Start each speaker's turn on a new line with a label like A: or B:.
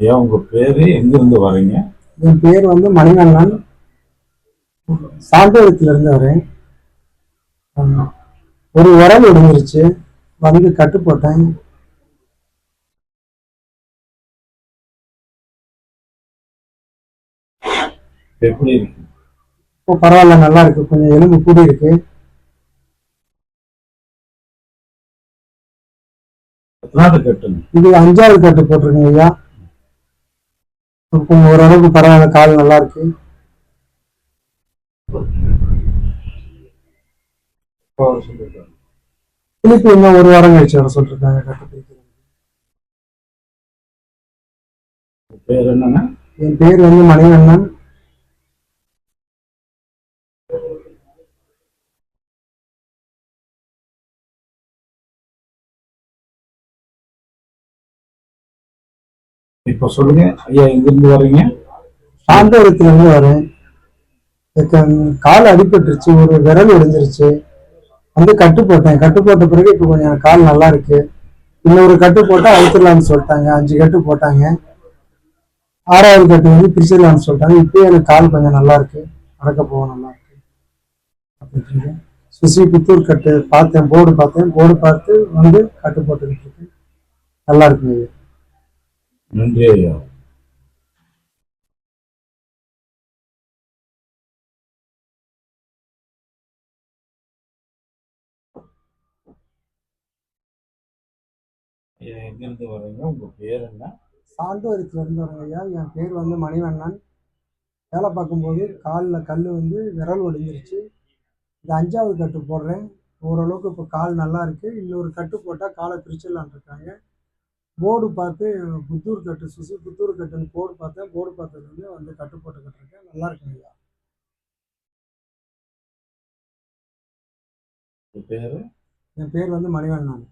A: ஐயா உங்க பேரு? எங்கிருந்து வரீங்க?
B: என் பேர் வந்து மணிவண்ணன் சாந்தோரத்துல இருந்து வரேன். ஒரு உரம் ஒடிஞ்சிருச்சு வந்து கட்டு போட்டேன்
A: எப்படி இருக்கு?
B: இப்போ பரவாயில்ல நல்லா இருக்கு. கொஞ்சம் எலும்பு கூடி இருக்கு. இது அஞ்சாவது கட்டு போட்டிருக்கேங்க ஐயா. இப்போ ஓரளவுக்கு பரவாயில்ல. கால் நல்லா இருக்கு. திருப்பி இன்னும் ஒரு வாரம் கழிச்சு வர சொல்லிருக்காங்க. கட்டு பிடிக்கிறது
A: உங்க பேர் என்னங்க?
B: என் பேர் வந்து மணிவண்ணன்.
A: இப்போ சொல்லுங்க. ஐயா எங்கிருந்து வர்றீங்க?
B: சாந்தோரத்துல இருந்து வரேன் கால் அடிபட்டுருச்சு ஒரு விரல் உடைஞ்சிருச்சு வந்து கட்டு போட்டேன். கட்டு போட்ட பிறகு இப்போ கொஞ்சம் எனக்கு கால் நல்லா இருக்கு. இன்னொரு கட்டு போட்டா அழுத்திடலாம்னு சொல்லிட்டாங்க. அஞ்சு கட்டு போட்டாங்க. ஆறாவது கட்டு வந்து பிரிச்சிடலாம்னு சொல்லிட்டாங்க. இப்பயே எனக்கு கால் கொஞ்சம் நல்லா இருக்கு. நடக்க போக நல்லா இருக்கு. அப்படின்னு சுசி புத்தூர் கட்டு பார்த்தேன். போர்டு பார்த்தேன். போர்டு பார்த்து வந்து கட்டு போட்டுக்கிட்டு இருக்கு நல்லா இருக்குங்க
A: நன்றி ஐயா. ஐயா எங்கிருந்து வர்றீங்க? உங்க பேர் என்ன?
B: சாந்தோரத்துல இருந்து வரேங்க ஐயா. என் பேர் வந்து மணிவண்ணன். வேலை பார்க்கும்போது காலில் கல் வந்து விரல் ஒடிஞ்சிருச்சு. இது அஞ்சாவது கட்டு போடுறேன். ஓரளவுக்கு இப்போ கால் நல்லா இருக்கு. இன்னொரு கட்டு போட்டால் காலை பிரிச்சிடலான்னு இருக்காங்க. போர்டு பார்த்து புத்தூர் கட்டு சுசி புத்தூர் கட்டுன்னு போர்டு பார்த்தேன் போர்டு பார்த்தது வந்து கட்டு போட்டு கட்டிருக்கேன் நல்லா இருக்குங்க ஐயா.
A: பேரு?
B: என் பேர் வந்து மணிவண்ணன்.